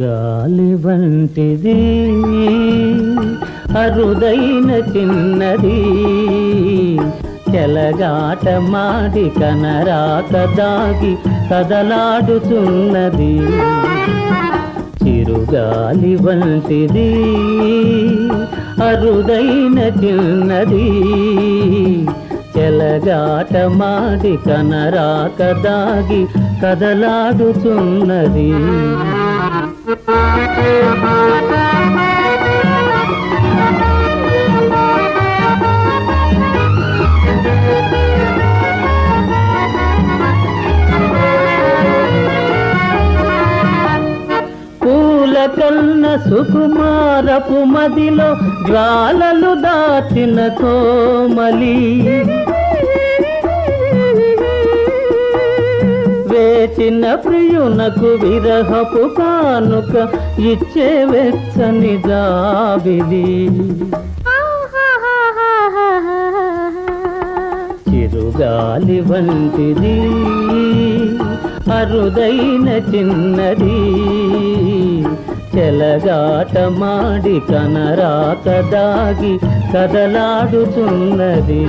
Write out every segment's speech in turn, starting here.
గాలి వంటిది అరుదైన చిన్నది. చెలగాట మాడి కనరాక దాగి కదలాడుతున్నది. చిరుగాలి వంటిది అరుదైన చిన్నది. చెలగాట మాడి కనరాక దాగి కదలాడుతున్నది. కన్న సుకుమారపు మదిలో జ్వాలలు దాచిన కోమలి. వేచిన ప్రియునకు విరహపు కానుక ఇచ్చే వెచ్చని జాబిది చిరుగాలి వంటిది అరుదైన చిన్నది. చెలగాట మాడి కనరాక దాగి కదలాడుతున్నది.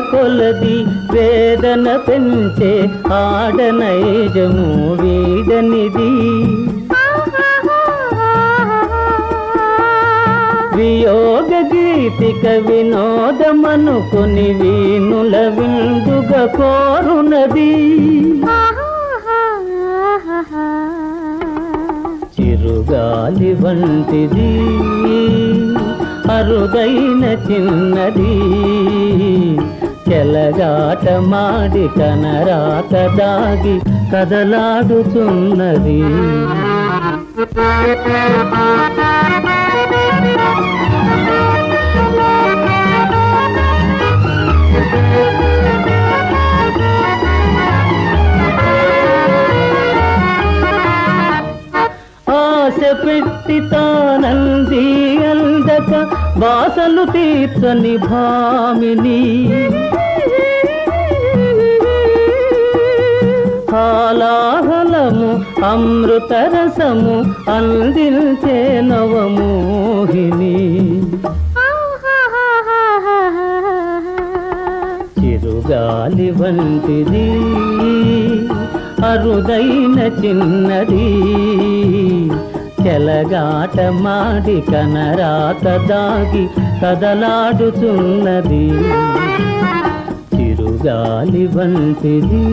కొలది వేదన పెంచే ఆడనైజము వీడనిది. వియోగ గీతిక వినోదమనుకుని వీణుల విందుగ కోరునది. చిరుగాలి వంటిది అరుదైన చిన్నది. చెలగాట మాడి కనరాత దాగి కదలాడుతున్నది. ఆశ పెట్టి తానందీ అందక వాసలు తీర్చని భామిని. హాలాహలము అమృతరసము అందించే నవమోహిని చిరుగాలి వంటిది అరుదైన చిన్నది. మాడి కనరాత దాగి కదలాడుతున్నది. చిరుగాలి వంటిది.